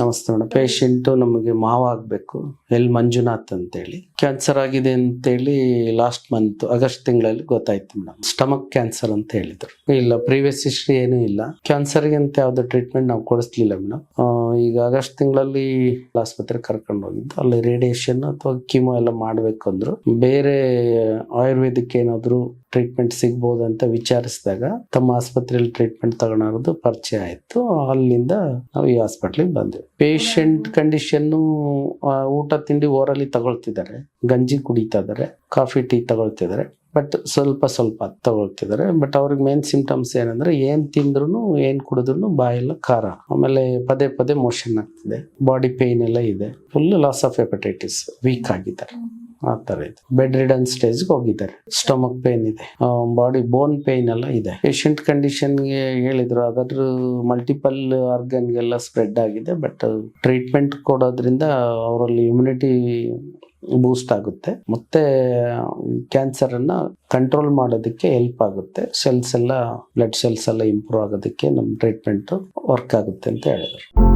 ನಮಸ್ತೆ madam. Patient ನಮಗೆ ಮಾವ ಆಗಬೇಕು. ಎಲ್ ಮಂಜುನಾಥ್ ಅಂತೇಳಿ. ಕ್ಯಾನ್ಸರ್ ಆಗಿದೆ ಅಂತೇಳಿ ಲಾಸ್ಟ್ ಮಂತ್ ಆಗಸ್ಟ್ ತಿಂಗಳಲ್ಲಿ ಗೊತ್ತಾಯ್ತು ಮೇಡಮ್. ಸ್ಟಮಕ್ ಕ್ಯಾನ್ಸರ್ ಅಂತ ಹೇಳಿದ್ರು. ಇಲ್ಲ ಪ್ರೀವಿಯಸ್ ಹಿಸ್ಟ್ರಿ ಏನೂ ಇಲ್ಲ. ಕ್ಯಾನ್ಸರ್ಗೆ ಅಂತ ಯಾವುದೋ ಟ್ರೀಟ್ಮೆಂಟ್ ನಾವು ಕೊಡಿಸ್ಲಿಲ್ಲ ಮೇಡಮ್. ಈಗ ಆಗಸ್ಟ್ ತಿಂಗಳಲ್ಲಿ ಆಸ್ಪತ್ರೆ ಕರ್ಕೊಂಡು ಹೋಗಿದ್ದು. ಅಲ್ಲಿ ರೇಡಿಯೇಷನ್ ಅಥವಾ ಕಿಮೋ ಎಲ್ಲ ಮಾಡಬೇಕು ಅಂದ್ರು ಬೇರೆ ಆಯುರ್ವೇದಿಕ್ ಏನಾದ್ರು ಟ್ರೀಟ್ಮೆಂಟ್ ಸಿಗ್ಬೋದು ಅಂತ ವಿಚಾರಿಸಿದಾಗ ತಮ್ಮ ಆಸ್ಪತ್ರೆಯಲ್ಲಿ ಟ್ರೀಟ್ಮೆಂಟ್ ತಗೊಳೋದು ಪರಿಚಯ ಆಯ್ತು. ಅಲ್ಲಿಂದ ನಾವು ಈ ಹಾಸ್ಪಿಟ್ಲಿಗೆ ಬಂದ್ವಿ. ಪೇಷಂಟ್ ಕಂಡೀಷನ್ನು ಊಟ ತಿಂಡಿ ಓರಲ್ಲಿ ತಗೊಳ್ತಿದ್ದಾರೆ. ಗಂಜಿ ಕುಡಿತಾ ಇದ್ದಾರೆ. Coffee tea ತಗೊಳ್ತಿದ್ದಾರೆ. ಬಟ್ ಸ್ವಲ್ಪ ಸ್ವಲ್ಪ ತಗೊಳ್ತಿದ್ದಾರೆ. ಬಟ್ ಅವ್ರಿಗೆ ಮೇನ್ ಸಿಂಪ್ಟಮ್ಸ್ ಏನಂದ್ರೆ ಏನು ತಿಂದ್ರು ಏನ್ ಕುಡಿದ್ರು ಬಾಯೆಲ್ಲ ಖಾರ. ಆಮೇಲೆ ಪದೇ ಪದೇ ಮೋಷನ್ ಆಗ್ತಿದೆ. ಬಾಡಿ ಪೇನ್ ಎಲ್ಲ ಇದೆ. Full loss of hepatitis weak ಆಗಿದ್ದಾರೆ. ಆ ಥರ ಇದೆ. ಬೆಡ್ ರಿಡನ್ ಸ್ಟೇಜ್ಗೆ ಹೋಗಿದ್ದಾರೆ. ಸ್ಟಮಕ್ ಪೇನ್ ಇದೆ. ಬಾಡಿ ಬೋನ್ ಪೇನ್ ಎಲ್ಲ ಇದೆ. ಪೇಷಂಟ್ ಕಂಡೀಷನ್ಗೆ ಹೇಳಿದ್ರು. ಅದಾದ್ರೂ ಮಲ್ಟಿಪಲ್ ಆರ್ಗನ್ಗೆಲ್ಲ ಸ್ಪ್ರೆಡ್ ಆಗಿದೆ. ಬಟ್ ಟ್ರೀಟ್ಮೆಂಟ್ ಕೊಡೋದ್ರಿಂದ ಅವರಲ್ಲಿ ಇಮ್ಯುನಿಟಿ ಬೂಸ್ಟ್ ಆಗುತ್ತೆ. ಮತ್ತೆ ಕ್ಯಾನ್ಸರ್ ಅನ್ನ ಕಂಟ್ರೋಲ್ ಮಾಡೋದಕ್ಕೆ ಹೆಲ್ಪ್ ಆಗುತ್ತೆ. ಸೆಲ್ಸ್ ಎಲ್ಲ ಬ್ಲಡ್ ಸೆಲ್ಸ್ ಎಲ್ಲ ಇಂಪ್ರೂವ್ ಆಗೋದಕ್ಕೆ ನಮ್ಮ ಟ್ರೀಟ್ಮೆಂಟ್ ವರ್ಕ್ ಆಗುತ್ತೆ ಅಂತ ಹೇಳಿದ್ರು.